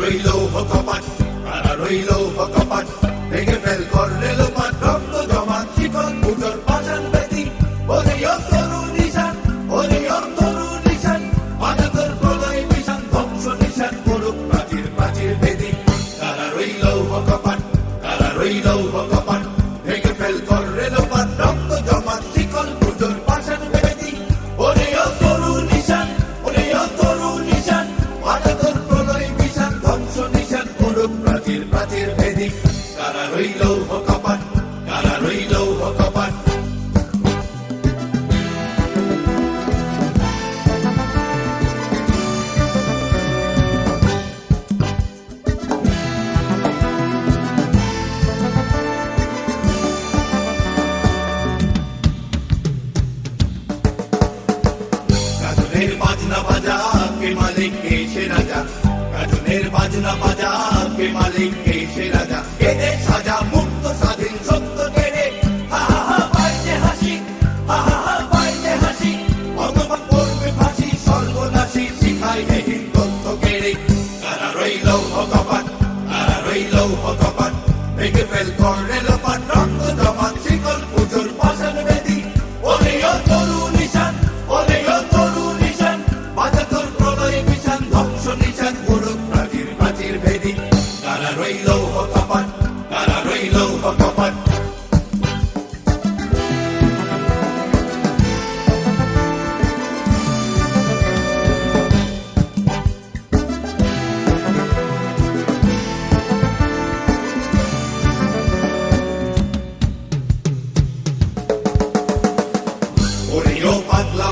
রইল কপাট কারা রইল কপাট ভেঙে ফেল করলে বাজনা বাজা, কে মালিক, কে সে রাজা? গাজনের বাজনা বাজা, কে মালিক, কে সে রাজা? সাজা মুক্ত, স্বাধীন, সত্য হা হা হাসি, হা হা হাসি। ভগবান করবে ফাঁসি, সর্বনাশী শিখাই রইল রইল ভেঙে ফেল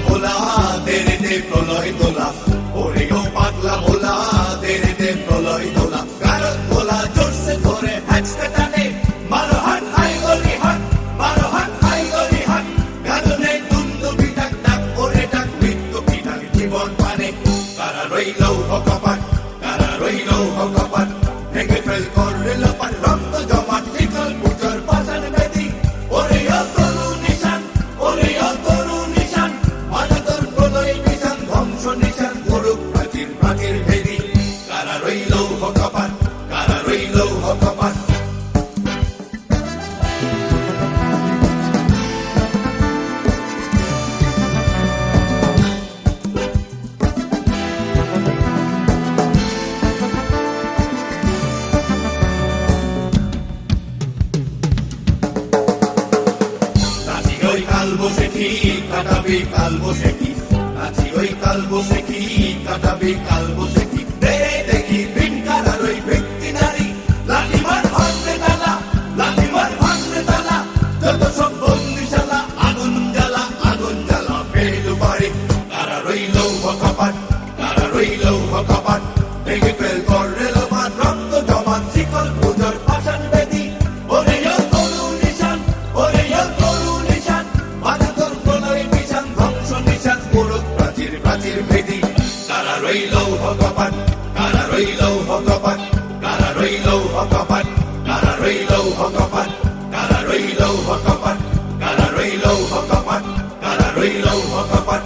ভোলা দেরে দে প্রলয় দোলা। ওরেও পাগলা ভোলা দেরে প্রলয় দোলা। ওরে কাটাবি কাল বসে কি? নাচি ওই কাল বসে কি? কাটাবি কাল বসে কি? দেখি কারার ওই ব্যক্তি নারী। লাঠিমার ভাঙলে তালা, লাঠিমার ভাঙলে তালা। যত সব বন্দিশালা আগুন জ্বালা আগুন জ্বালা পেলু বাড়ি তারা রইল ভকাপাট তারা রইল ভকাপাট ভেঙে ফেল করলে লোমান রক্ত জমান শিকল পুজোর পাশান ভগবান কারা রইল ভগবান কারা রইল ভগবান কারা রইল ভগবান কারা রইল ভগবান কারা রইল ভগবান কারা রইল ভগবান